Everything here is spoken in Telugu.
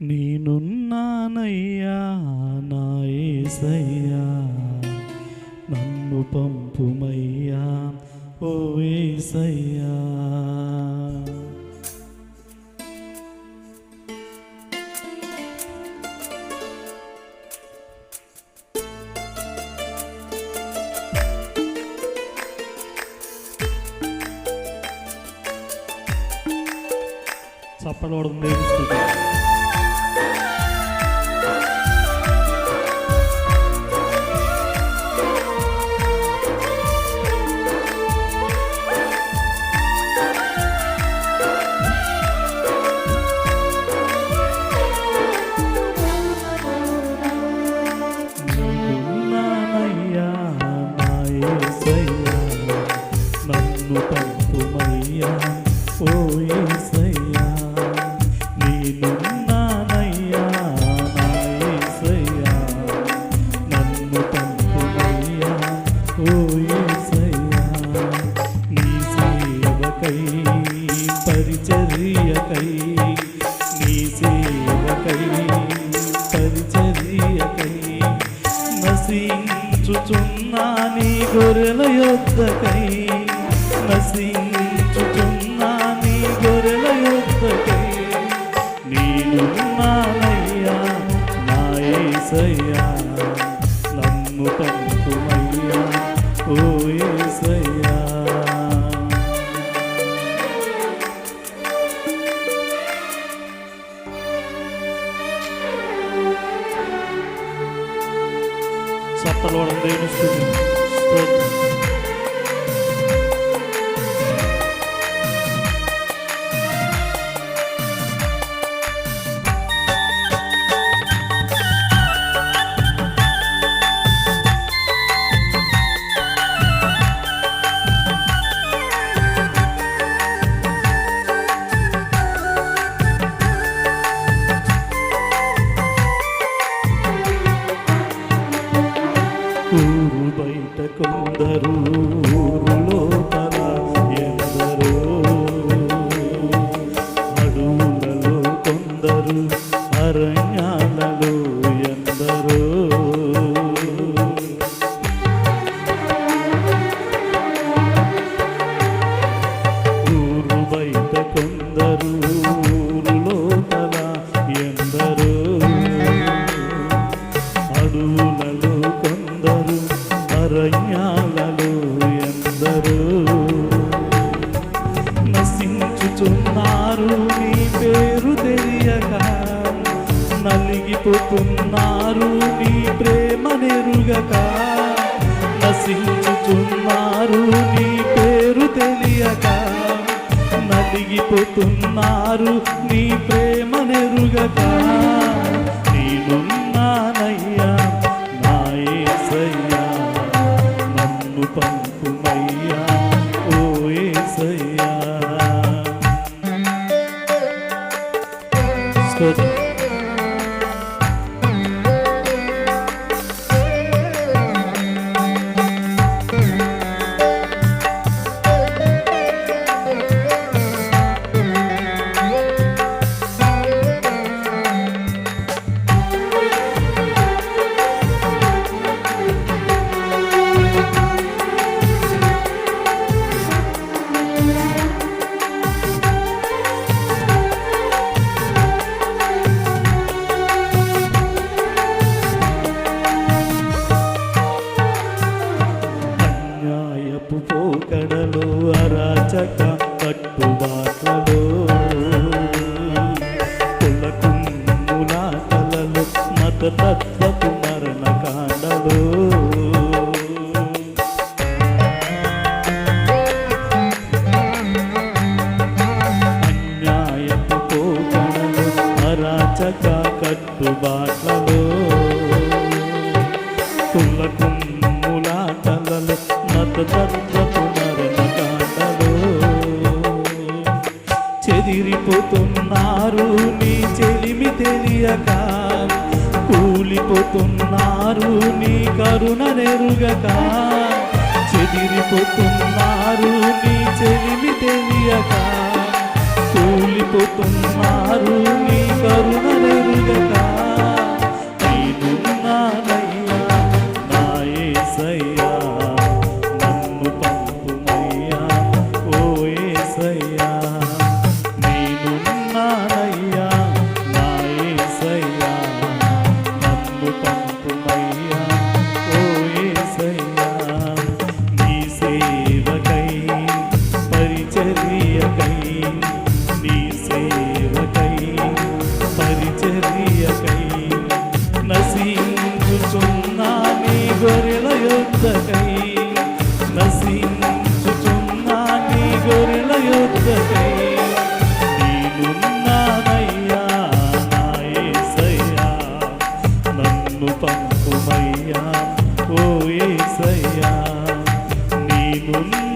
నేనున్నానయ్యా నా యేసయ్యా నన్ను పంపుమయ్యా ఓ ఏసయ్యా. చప్పలవడం నేర్చుకుంటా Yeah. గొర్రెల యొద్దకై నశించుచున్నా నీ గొర్రెల యొద్దకై నేను నానయ్యా నా యేసయ్యా నన్ను పంపుమయ్యా ఓ యేసయ్యా చప్పలోడం దేవుని స్తుతి. 嗯。పేరు తెలియక నలిగిపోతున్నారు నీ ప్రేమ నెరుగక. నశించుతున్నారు నీ పేరు తెలియక నలిగిపోతున్నారు నీ ప్రేమ నెరుగక. నేనున్నానయ్యా నా నన్ను పంపుమయ్యా. అన్యాయపు పోకడలు అరాచక కట్టుబాట్లలో. కులకుమ్ములాటలలో మతతత్వపు మరణ కాండలు అన్యాయపు పోకడలు అరాచక కట్టుబాట్లలో. కులకు మతతత్వపు మరణ కాండలో చెదిరిపోతున్నారు నీ చెలిమి తెలియక కూలిపోతున్నారు నీ కరుణ నెరుగక చెదిరిపోతున్నారు నీ చెలిమి తెలియక కూలిపోతున్నారు నీ కరుణ నన్ను పంపుమయ్యా ఓ యేసయ్యా నీ సేవకై పరిచర్యకై నీ సేవకై పరిచర్యకై నశించుచున్నా నీ గొర్రెల యొద్దకై. నశించుచున్నా నీ గొర్రెల యొద్దకై. పంపుమయ్యా ఓ యేసయ్యా నేనున్నానయ్యా